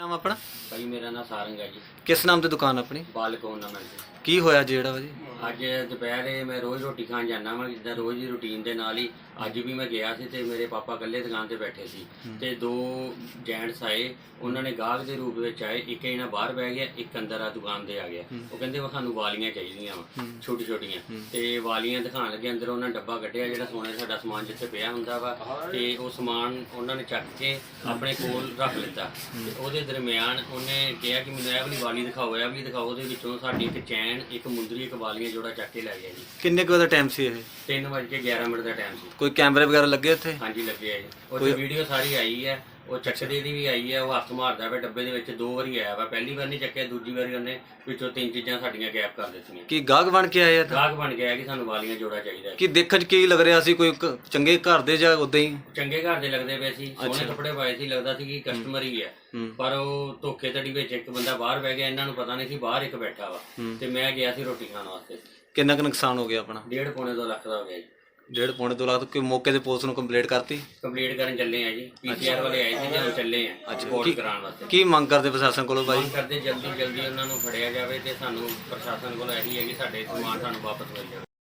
ਨਾਮ ਆਪਣਾ? ਭਾਈ ਮੇਰਾ ਨਾਮ ਸਾਰੰਗ ਹੈ ਜੀ। ਕਿਸ ਨਾਮ ਤੇ ਦੁਕਾਨ ਆਪਣੀ? ਬਾਲਕ ornament ਕੀ ਹੋਇਆ ਜਿਹੜਾ ਵਾ ਜੀ? ਅੱਜ ਦੁਪਹਿਰੇ ਮੈਂ ਰੋਜ਼ ਰੋਟੀ ਖਾਣ ਜਾਂਦਾ ਵਾਂ ਜਿੱਦਾਂ ਰੋਜ਼ ਦੀ ਰੁਟੀਨ ਦੇ ਨਾਲ ਹੀ ਅੱਜ ਵੀ ਮੈਂ ਗਿਆ ਸੀ ਤੇ ਮੇਰੇ ਪਾਪਾ ਇਕੱਲੇ ਦੁਕਾਨ ਤੇ ਬੈਠੇ ਸੀ ਤੇ ਦੋ ਜੈਂਟਸ ਆਏ ਉਹਨਾਂ ਨੇ ਗਾਹਕ ਦੇ ਰੂਪ ਵਿੱਚ ਆਏ ਇੱਕ ਇਹਨਾਂ ਬਾਹਰ ਬਹਿ ਗਿਆ ਇੱਕ ਅੰਦਰ ਆ ਦੁਕਾਨ ਤੇ ਆ ਗਿਆ। ਉਹ ਕਹਿੰਦੇ ਵਾ ਸਾਨੂੰ ਵਾਲੀਆਂ ਚਾਹੀਦੀਆਂ ਵਾ ਛੋਟੀ ਛੋਟੀਆਂ ਤੇ ਵਾਲੀਆਂ ਦਿਖਾਣ ਲੱਗੇ ਅੰਦਰ ਉਹਨਾਂ ਡੱਬਾ ਕੱਢਿਆ ਜਿਹੜਾ ਸੋਨੇ ਦਾ ਸਾਡਾ ਸਮਾਨ ਜਿੱਥੇ ਪਿਆ ਹੁੰਦਾ ਵਾ ਤੇ ਉਹ ਸਮਾਨ ਉਹਨਾਂ ਨੇ ਚੱਕ ਕੇ ਆਪਣੇ ਕੋਲ ਰੱਖ ਲਿੱਤਾ। ਤੇ ਉਹਦੇ ਦਰਮਿਆਨ ਉਹਨੇ ਕਿਹਾ ਕਿ ਮੈਨੂੰ ਇਹ ਵਾਲੀ ਵਾਲੀ ਦਿਖਾਓ ਇਹ ਵਾਲੀ ਦਿਖਾਓ ਉਹਦੇ ਵਿੱਚੋਂ ਸਾਡੀ ਇੱਕ ਚੈਨ ਇੱਕ ਮੁੰਦਰੀ ਇੱਕ ਵਾਲੀਆਂ ਜੋੜਾ ਚੱਕ ਕੇ ਲੈ ਗਿਆ ਜੀ। ਕਿੰਨੇ ਕੁ ਦਾ ਟਾਈਮ ਸੀ ਇਹ? 3:11 ਮਿੰਟ ਦਾ ਟਾਈਮ ਸੀ। ਕੋਈ ਕੈਮਰੇ ਵਗੈਰਾ ਲੱਗੇ ਇੱਥੇ ਹਾਂਜੀ ਲੱਗੇ ਆ ਜੀ। ਉਹ ਤੇ ਵੀਡੀਓ ਸਾਰੀ ਆਈ ਹੈ। ਉਹ ਚੱਕਦੇ ਦੀ ਵੀ ਆਈ ਹੈ ਉਹ ਹੱਥ ਮਾਰਦਾ ਵਾ ਡੱਬੇ ਦੇ ਵਿੱਚ ਦੋ ਵਾਰੀ ਆਇਆ ਵਾ। ਪਹਿਲੀ ਵਾਰ ਨਹੀਂ ਚੱਕਿਆ ਦੂਜੀ ਵਾਰੀ ਉਹਨੇ ਵਿੱਚੋਂ ਤਿੰਨ ਚੀਜ਼ਾਂ ਸਾਡੀਆਂ ਗੈਪ ਕਰ ਦਿੱਤੀਆਂ। ਕੀ ਗਾਹਕ ਬਣ ਕੇ ਆਏ ਆ ਤਾਂ? ਗਾਹਕ ਬਣ ਗਿਆ ਕਿ ਸਾਨੂੰ ਵਾਲੀਆਂ ਜੋੜਾ ਚਾਹੀਦਾ। ਹੈ। ਕੀ ਦੇਖਣ ਚ ਕੀ ਲੱਗ ਰਿਹਾ ਸੀ ਕੋਈ ਕ- ਚੰਗੇ ਘਰ ਦੇ ਜਾਂ ਉਦਾਂ ਹੀ? ਚੰਗੇ ਘਰ ਦੇ ਲੱਗਦੇ ਪਏ ਸੀ ਸੋਹਣੇ ਕੱਪੜੇ ਪਾਏ ਸੀ ਲੱਗਦਾ ਸੀ ਕਿ ਕਸਟਮਰ ਹੀ ਹੈ ਹੂੰ। ਪਰ ਉਹ ਧੋਖੇ ਧੜੀ ਵਿੱਚ ਇੱਕ ਬੰਦਾ ਬਾਹਰ ਬਹਿ ਗਿਆ ਇਹਨਾਂ ਨੂੰ ਪਤਾ ਨਹੀਂ ਸੀ ਬਾਹਰ ਇੱਕ ਬੈਠਾ ਵਾ। ਤੇ ਮੈਂ ਗਿਆ ਸੀ ਰੋਟੀ ਖਾਣ ਵਾਸਤੇ। ਕਿੰਨਾ ਕੁ ਨੁਕਸਾਨ ਹੋ ਗਿਆ ਆਪਣਾ? ਡੇਢ ਪੌਣੇ ਦੋ ਲੱਖ ਦਾ ਹੋ ਗਿਆ ਜੀ। ਡੇਢ ਪੌਣੇ ਦੋ ਲੱਖ ਕੋਈ ਮੌਕੇ ਤੇ ਪੁਲਿਸ ਨੂੰ ਕੰਪਲੀਟ ਕਰਤੀ? ਕੰਪਲੀਟ ਕਰਨ ਚੱਲੇ ਆ ਜੀ ਪੀਸੀਆਰ ਵਾਲੇ ਆਏ ਸੀ ਜਦੋਂ ਚੱਲੇ ਆ ਰਿਪੋਰਟ ਕਰਾਉਣ ਵਾਸਤੇ। ਕੀ ਮੰਗ ਕਰਦੇ ਪ੍ਰਸ਼ਾਸਨ ਕੋਲੋਂ ਬਾਈ? ਕਰਦੇ ਜਲਦੀ ਜਲਦੀ ਉਹਨਾਂ ਨੂੰ ਫੜਿਆ ਜਾਵੇ ਤੇ ਸਾਨੂੰ ਪ੍ਰਸ਼ਾਸਨ ਕੋਲ ਇਹੀ ਹੈ ਕਿ ਸਾਡੇ ਸਮਾਨ ਸਾਨੂੰ ਵਾਪਸ ਮਿਲ ਜਾਵੇ।